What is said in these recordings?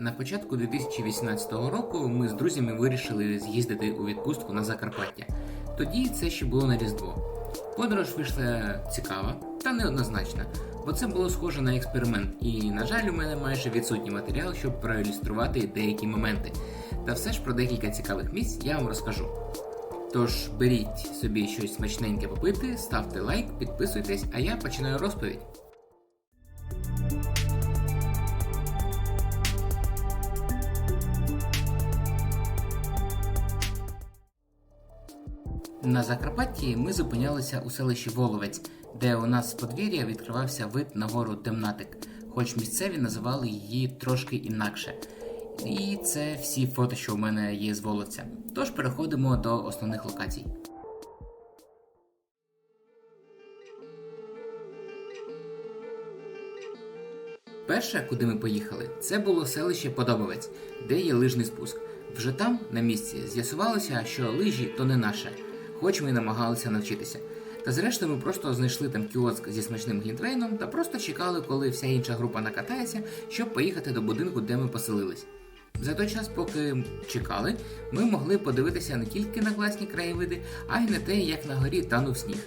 На початку 2018 року ми з друзями вирішили з'їздити у відпустку на Закарпаття. Тоді це ще було на Різдво. Подорож вийшла цікава та неоднозначна, бо це було схоже на експеримент, і, на жаль, у мене майже відсутній матеріал, щоб проілюструвати деякі моменти. Та все ж про декілька цікавих місць я вам розкажу. Тож беріть собі щось смачненьке попити, ставте лайк, підписуйтесь, а я починаю розповідь. На Закарпатті ми зупинялися у селищі Воловець, де у нас з подвір'я відкривався вид на гору Темнатик, хоч місцеві називали її трошки інакше. І це всі фото, що у мене є з Воловця. Тож переходимо до основних локацій. Перше, куди ми поїхали, це було селище Подобовець, де є лижний спуск. Вже там, на місці, з'ясувалося, що лижі то не наше, хоч ми і намагалися навчитися. Та зрештою ми просто знайшли там кіоск зі смачним глінтвейном та просто чекали, коли вся інша група накатається, щоб поїхати до будинку, де ми поселились. За той час, поки чекали, ми могли подивитися не тільки на класні краєвиди, а й на те, як на горі танув сніг.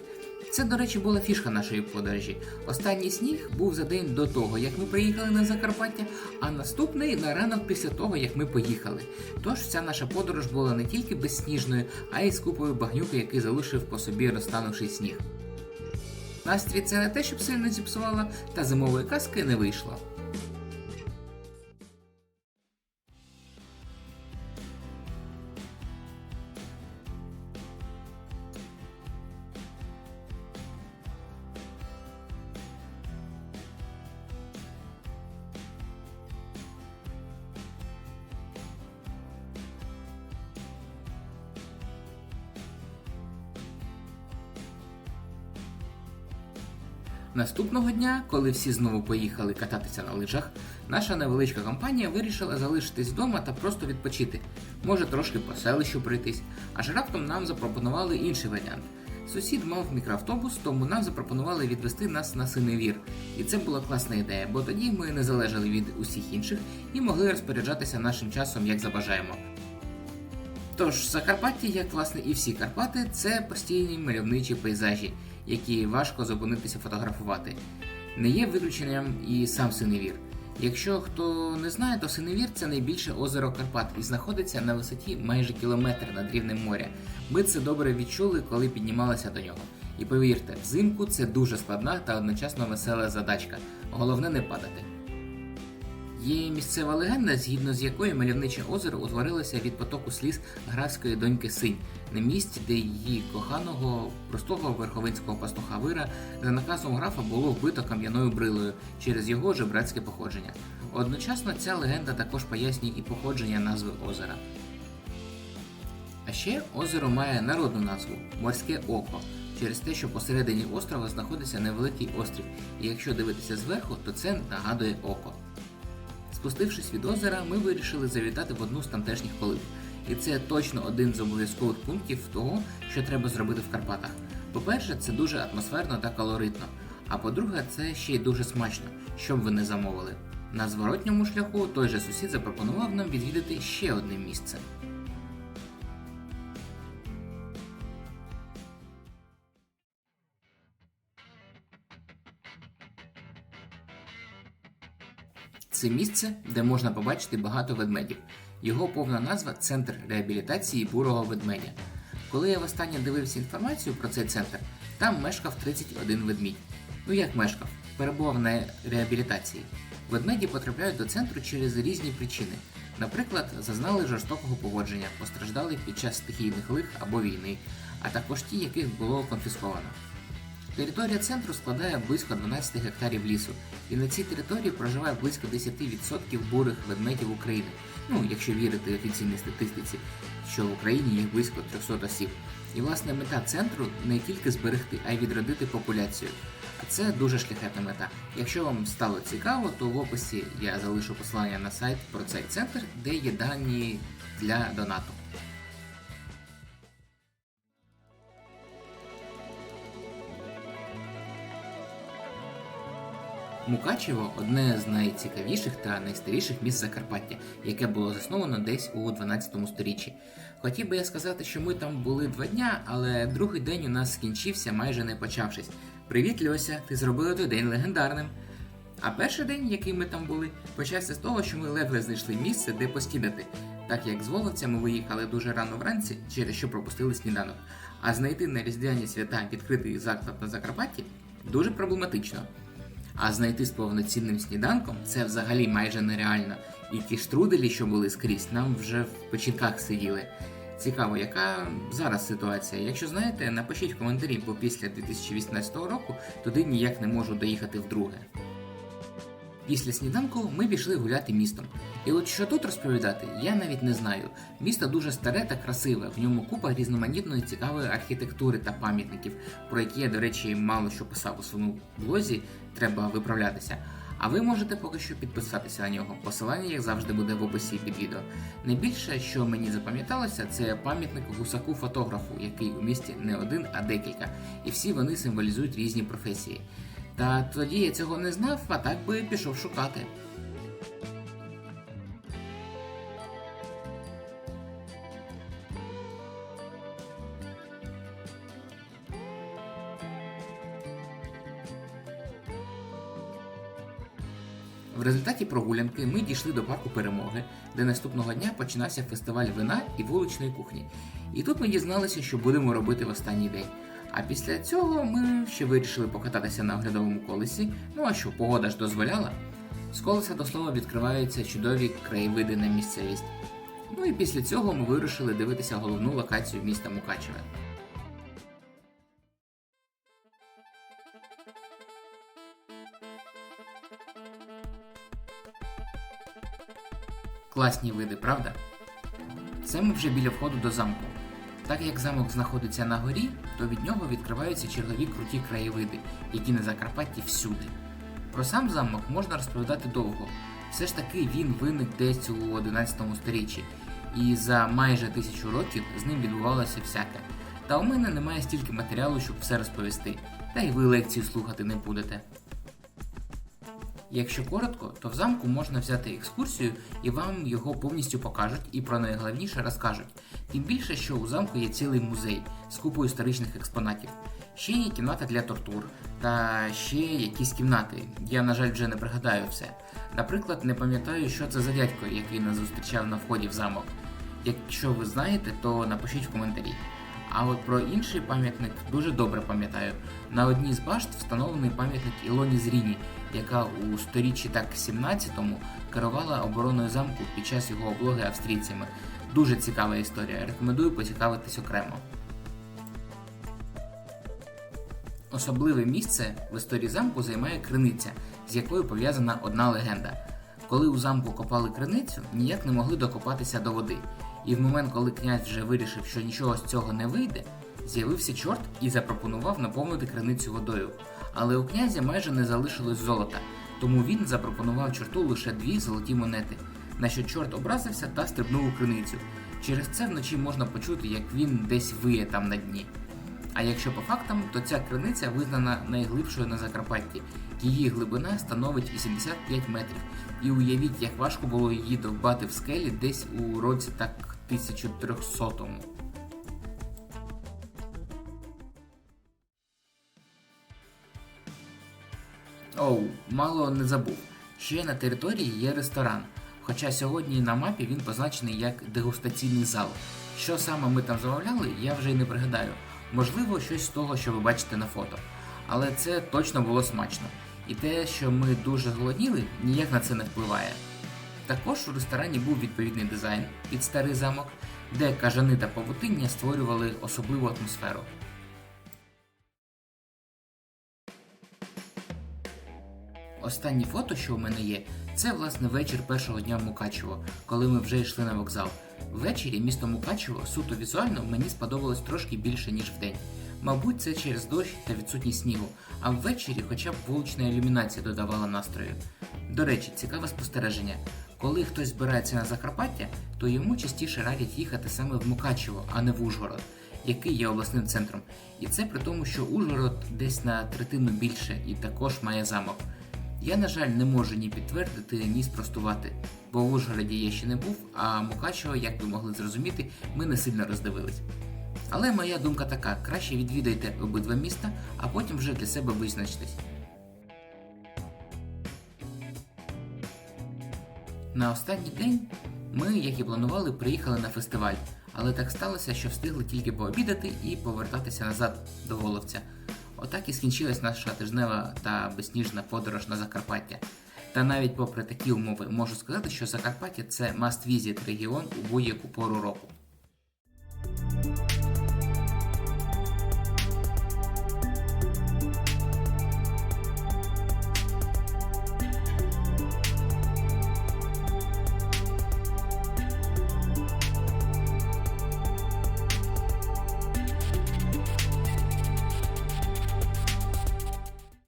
Це, до речі, була фішка нашої подорожі. Останній сніг був за день до того, як ми приїхали на Закарпаття, а наступний на ранок після того, як ми поїхали. Тож вся наша подорож була не тільки безсніжною, а й з купою багнюки, який залишив по собі розтанувший сніг. Настрій це не те, щоб сильно зіпсувало, та зимової казки не вийшло. Наступного дня, коли всі знову поїхали кататися на лижах, наша невеличка компанія вирішила залишитись вдома та просто відпочити, може трошки по селищу пройтись, аж раптом нам запропонували інший варіант. Сусід мав мікроавтобус, тому нам запропонували відвести нас на Синевір. І це була класна ідея, бо тоді ми не залежали від усіх інших і могли розпоряджатися нашим часом як забажаємо. Тож Закарпаття, як власне і всі Карпати, це постійні мальовничі пейзажі, які важко зупинитися фотографувати. Не є виключенням і сам Синевір. Якщо хто не знає, то Синевір це найбільше озеро Карпат і знаходиться на висоті майже кілометр над рівнем моря. Ми це добре відчули, коли піднімалися до нього. І повірте, взимку це дуже складна та одночасно весела задачка. Головне не падати. Є місцева легенда, згідно з якою мальовниче озеро утворилося від потоку сліз графської доньки Синь на місці, де її коханого простого верховинського пастуха Вира за наказом графа було вбито кам'яною брилою через його жебрацьке походження. Одночасно ця легенда також пояснює і походження назви озера. А ще озеро має народну назву морське око. Через те, що посередині острова знаходиться невеликий острів, і якщо дивитися зверху, то це нагадує око. Спустившись від озера, ми вирішили завітати в одну з тамтешніх полив. І це точно один з обов'язкових пунктів того, що треба зробити в Карпатах. По-перше, це дуже атмосферно та колоритно. А по-друге, це ще й дуже смачно, щоб ви не замовили. На зворотньому шляху той же сусід запропонував нам відвідати ще одне місце. Це місце, де можна побачити багато ведмедів. Його повна назва Центр реабілітації бурого ведмедя. Коли я востаннє дивився інформацію про цей центр, там мешкав 31 ведмідь. Ну як мешкав, перебував на реабілітації. Ведмеді потрапляють до центру через різні причини. Наприклад, зазнали жорстокого поводження, постраждали під час стихійних лих або війни, а також ті, яких було конфісковано. Територія центру складає близько 12 гектарів лісу, і на цій території проживає близько 10% бурих ведмедів України. Ну, якщо вірити офіційній статистиці, що в Україні їх близько 300 осіб. І власне мета центру не тільки зберегти, а й відродити популяцію. А це дуже шляхетна мета. Якщо вам стало цікаво, то в описі я залишу посилання на сайт про цей центр, де є дані для донату. Мукачево одне з найцікавіших та найстаріших міст Закарпаття, яке було засновано десь у 12 сторіччі. Хотів би я сказати, що ми там були два дня, але другий день у нас скінчився, майже не почавшись. Привіт, Льося! Ти зробила той день легендарним. А перший день, який ми там були, почався з того, що ми ледве знайшли місце, де поснідати, так як з Воловця ми виїхали дуже рано вранці, через що пропустили сніданок. А знайти на різдвяні свята відкритий заклад на Закарпатті дуже проблематично. А знайти з повноцінним сніданком це взагалі майже нереально. І ті штруделі, що були скрізь, нам вже в печінках сиділи. Цікаво, яка зараз ситуація? Якщо знаєте, напишіть в коментарі, бо після 2018 року туди ніяк не можу доїхати вдруге. Після сніданку ми пішли гуляти містом. І от що тут розповідати, я навіть не знаю. Місто дуже старе та красиве, в ньому купа різноманітної цікавої архітектури та пам'ятників, про які я, до речі, мало що писав у своєму блозі, треба виправлятися. А ви можете поки що підписатися на нього. Посилання, як завжди, буде в описі під відео. Найбільше, що мені запам'яталося, це пам'ятник гусаку фотографу, який у місті не один, а декілька, і всі вони символізують різні професії. Та тоді я цього не знав, а так би пішов шукати. В результаті прогулянки ми дійшли до парку перемоги, де наступного дня починався фестиваль вина і вуличної кухні. І тут ми дізналися, що будемо робити в останній день. А після цього ми ще вирішили покататися на оглядовому колесі. Ну а що, погода ж дозволяла. З колеса до слова відкриваються чудові краєвиди на місцевість. Ну і після цього ми вирішили дивитися головну локацію міста Мукачеве. Класні види, правда? Це ми вже біля входу до замку. Так як замок знаходиться на горі, то від нього відкриваються чергові круті краєвиди, які на Закарпатті всюди. Про сам замок можна розповідати довго. Все ж таки він виник десь у 11 сторіччі, і за майже тисячу років з ним відбувалося всяке. Та у мене немає стільки матеріалу, щоб все розповісти, та й ви лекцію слухати не будете. Якщо коротко, то в замку можна взяти екскурсію і вам його повністю покажуть і про найголовніше розкажуть. Тим більше, що у замку є цілий музей з купою історичних експонатів. Ще є кімната для тортур та ще якісь кімнати. Я, на жаль, вже не пригадаю все. Наприклад, не пам'ятаю, що це за дядько, який нас зустрічав на вході в замок. Якщо ви знаєте, то напишіть в коментарі. А от про інший пам'ятник дуже добре пам'ятаю. На одній з башт встановлений пам'ятник Ілоні Зріні, яка у сторіччі так 17-му керувала обороною замку під час його облоги австрійцями. Дуже цікава історія. Рекомендую поцікавитись окремо. Особливе місце в історії замку займає криниця, з якою пов'язана одна легенда. Коли у замку копали криницю, ніяк не могли докопатися до води. І в момент, коли князь вже вирішив, що нічого з цього не вийде, з'явився чорт і запропонував наповнити криницю водою. Але у князя майже не залишилось золота, тому він запропонував чорту лише дві золоті монети, на що чорт образився та стрибнув у криницю. Через це вночі можна почути, як він десь виє там на дні. А якщо по фактам, то ця криниця визнана найглибшою на Закарпатті. Її глибина становить 85 метрів. І уявіть, як важко було її довбати в скелі десь у році так 1300-му. Оу, мало не забув. Ще на території є ресторан. Хоча сьогодні на мапі він позначений як дегустаційний зал. Що саме ми там замовляли, я вже й не пригадаю. Можливо, щось з того, що ви бачите на фото. Але це точно було смачно. І те, що ми дуже голодніли, ніяк на це не впливає. Також у ресторані був відповідний дизайн під старий замок, де кажани та павутиння створювали особливу атмосферу. Останнє фото, що у мене є, це власне вечір першого дня в Мукачево, коли ми вже йшли на вокзал. Ввечері місто Мукачево суто візуально мені сподобалось трошки більше, ніж вдень. Мабуть, це через дощ та відсутність снігу, а ввечері хоча б вулична ілюмінація додавала настрою. До речі, цікаве спостереження. Коли хтось збирається на Закарпаття, то йому частіше радять їхати саме в Мукачево, а не в Ужгород, який є обласним центром. І це при тому, що Ужгород десь на третину більше і також має замок. Я, на жаль, не можу ні підтвердити, ні спростувати, бо в Ужгороді я ще не був, а Мукачево, як ви могли зрозуміти, ми не сильно роздивились. Але моя думка така: краще відвідайте обидва міста, а потім вже для себе визначтесь. На останній день ми, як і планували, приїхали на фестиваль, але так сталося, що встигли тільки пообідати і повертатися назад до Воловця. Отак і скінчилась наша тижнева та безсніжна подорож на Закарпаття. Та навіть попри такі умови можу сказати, що Закарпаття це must visit регіон у будь-яку пору року.